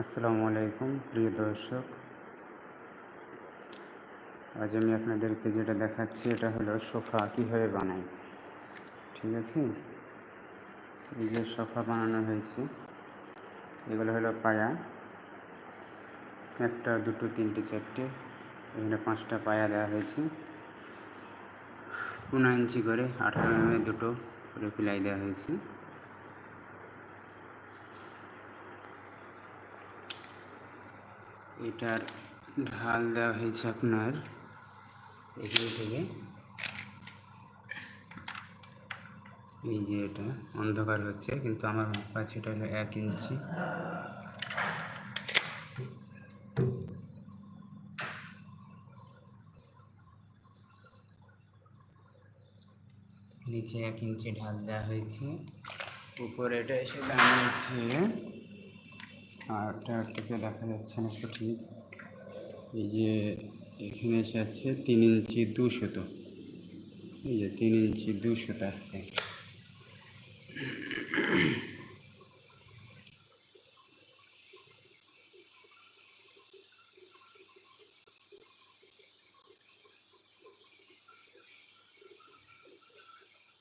আসসালামু আলাইকুম, প্রিয় দর্শক। আজ আমি আপনাদেরকে যেটা দেখাচ্ছি, এটা হলো সোফা কীভাবে বানাই। ঠিক আছে? এই যে সোফা বানানো হয়েছে, এগুলো হলো পায়া। একটা, দুটো, তিনটে, চারটে, এখানে পাঁচটা পায়া দেওয়া হয়েছে। পনেরো ইঞ্চি করে, আঠারো এম দুটো। করে ফেলাই দেওয়া হয়েছে। এটার ঢাল দেওয়া হয়েছে আপনার এখান থেকে। এই যে এটা অন্ধকার হচ্ছে, কিন্তু আমার কাছে এটা হলো এক ইঞ্চি। নিচে এক ইঞ্চি ঢাল দেওয়া হয়েছে। উপরে এটা এসে দাঁড়িয়েছে। আর থেকে দেখা যাচ্ছে না সঠিক এই যে এখানে এসে যাচ্ছে তিন ইঞ্চি দুশত। এই যে তিন ইঞ্চি দুশত আসছে।